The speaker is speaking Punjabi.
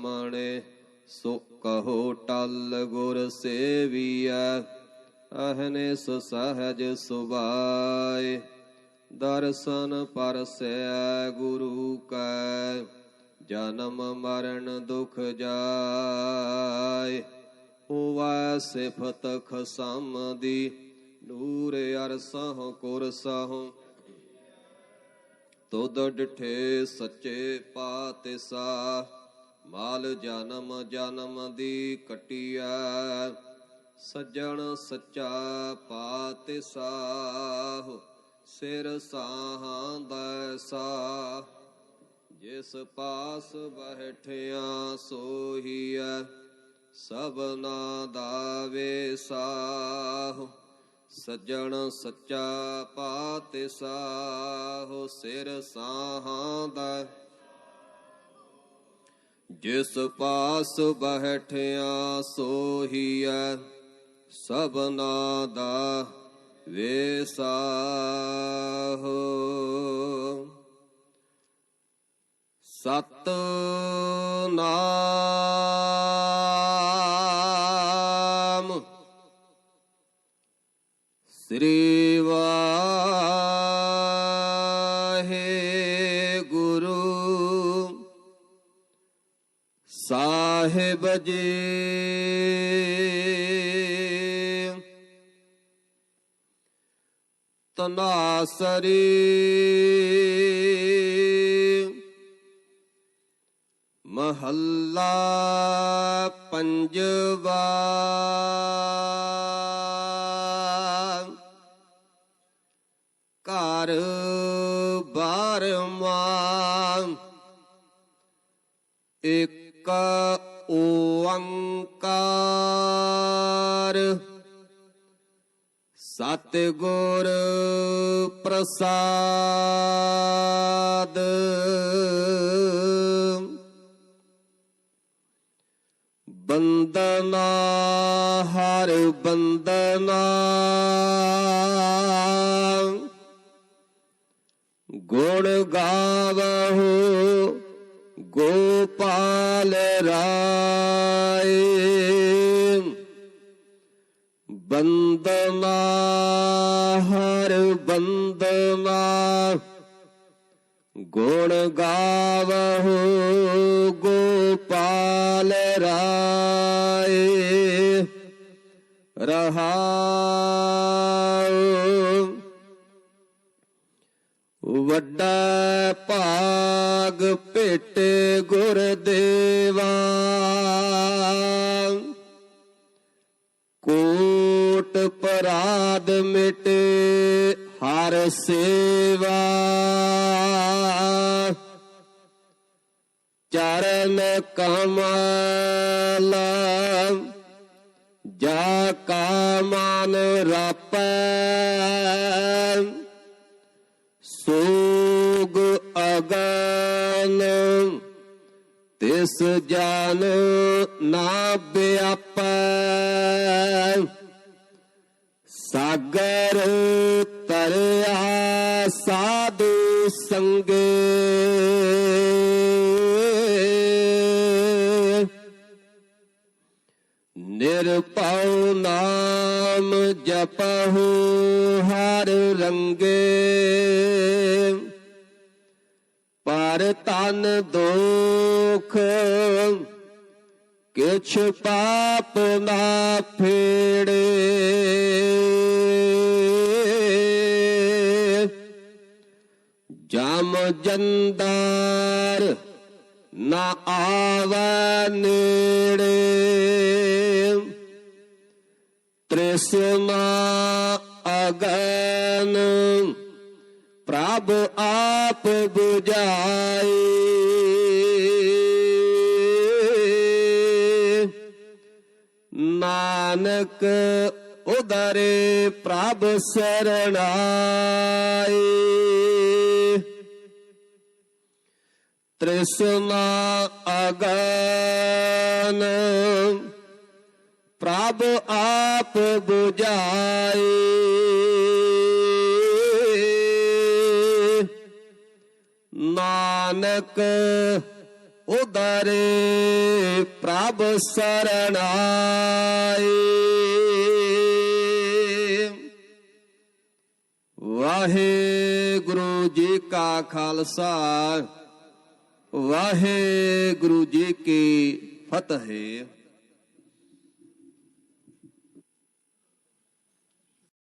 ਬ੍ਰਾਹਮਣੇ ਸੋ ਕਹੋ ਟਲ ਗੁਰ ਸੇਵੀਐ ਅਹਨਿਸ ਸਹਜ ਸੁਭਾਏ। ਦਰਸ਼ਨ ਪਰਸੈ ਗੁਰੂ ਕੈ, ਜਨਮ ਮਰਨ ਦੁਖ ਜਾਏ। ਹੋਵੈ ਸਿਫਤ ਖਸਮ ਦੀ ਨੂਰ ਅਰਸਹੁ ਕੁਰਸਹੁ ਤੁਧ ਡਿਠੇ ਸੱਚੇ ਪਾਤਿਸਾ ਮਾਲ ਜਨਮ ਜਨਮ ਦੀ ਕਟਿਆ ਸੱਜਣ ਸੱਚਾ ਪਾਤਿ ਸਾਹ, ਸਿਰ ਸਾਹਾਂ ਦੈਸਾ ਜਿਸ ਪਾਸ ਬੈਠਿਆ ਸੋਹੀਐ ਸਭਨਾ ਦਾ ਵੇਸਾਹ ਸੱਜਣ ਸੱਚਾ ਪਾਤਿ ਸਾਹ, ਸਿਰ ਸਾਹਾਂ ਦਾ ਜਿਸ ਪਾਸ ਬੈਠਿਆ ਸੋਹੀਐ ਸਭਨਾ ਦਾ ਵੇਸਾਹ। ਸਤ ਨਾਮ ਸ੍ਰੀ ਵਾਹਿਗੁਰੂ ਸਾਹਿਬ ਜੀ ਤਨਾਸਰੀ ਮਹੱਲਾ ਪੰਜਵਾ। ਘਰ ਬਾਰਵਾਂ। ਇੱਕ ਓੰਕਾਰ ਸਤਿਗੁਰ ਪ੍ਰਸਾਦ। ਬੰਦਨਾ ਹਰ ਬੰਦਨਾ। ਗੁਣ ਗਾਵਹੁ ਗੋਪਾਲ ਰਾਏ। ਬੰਦਨਾ ਹਰ ਬੰਦਨਾ ਗੁਣ ਗਾਵਹੁ ਗੋਪਾਲ ਰਾਏ। ਰਹਾਉ ਵੱਡਾ ਭੇਟੇ ਗੁਰ ਦੇਵਾ ਕੋਟ ਪਰਾਦ ਮਿਟੇ ਹਰ ਸੇਵਾ। ਚਰਨ ਕਮਲ ਜਾ ਕਾ ਮਨ ਰਾਪੈ। ਸੋਗ ਅਗਨ ਤਿਸ ਜਨ ਨਾ ਬਿਆਪੈ ਸਾਗਰ ਤਰਿਆ ਸਾਧੂ ਸੰਗੇ। ਨਿਰਭਉ ਨਾਮ ਜਪਹੁ ਹਰ ਰੰਗੇ। ਪਰ ਤਨ ਦੋਖ ਕਿਛ ਪਾਪ ਨਾ ਫੇੜੇ। ਜਮ ਜੰਦਾਰ ਨਾ ਆਵੈ ਨੇੜੇ। ਤ੍ਰਿਸ਼ਨਾ ਅਗਨ ਪ੍ਰਭ ਆਪ 부ਝਾਈ ਨਾਨਕ ਉਦਰੇ ਪ੍ਰਭ ਸਰਣਾਈ ਤ੍ਰਿਸ਼ਨਾ ਅਗਨ ਪ੍ਰਭ ਆਪ 부ਝਾਈ ਨਾਨਕ ਉਦਾਰੇ ਪ੍ਰਭ ਸਰਣਾਏ ਵਾਹਿਗੁਰੂ ਜੀ ਕਾ ਖਾਲਸਾ ਵਾਹਿਗੁਰੂ ਜੀ ਕੀ ਫਤਿਹ।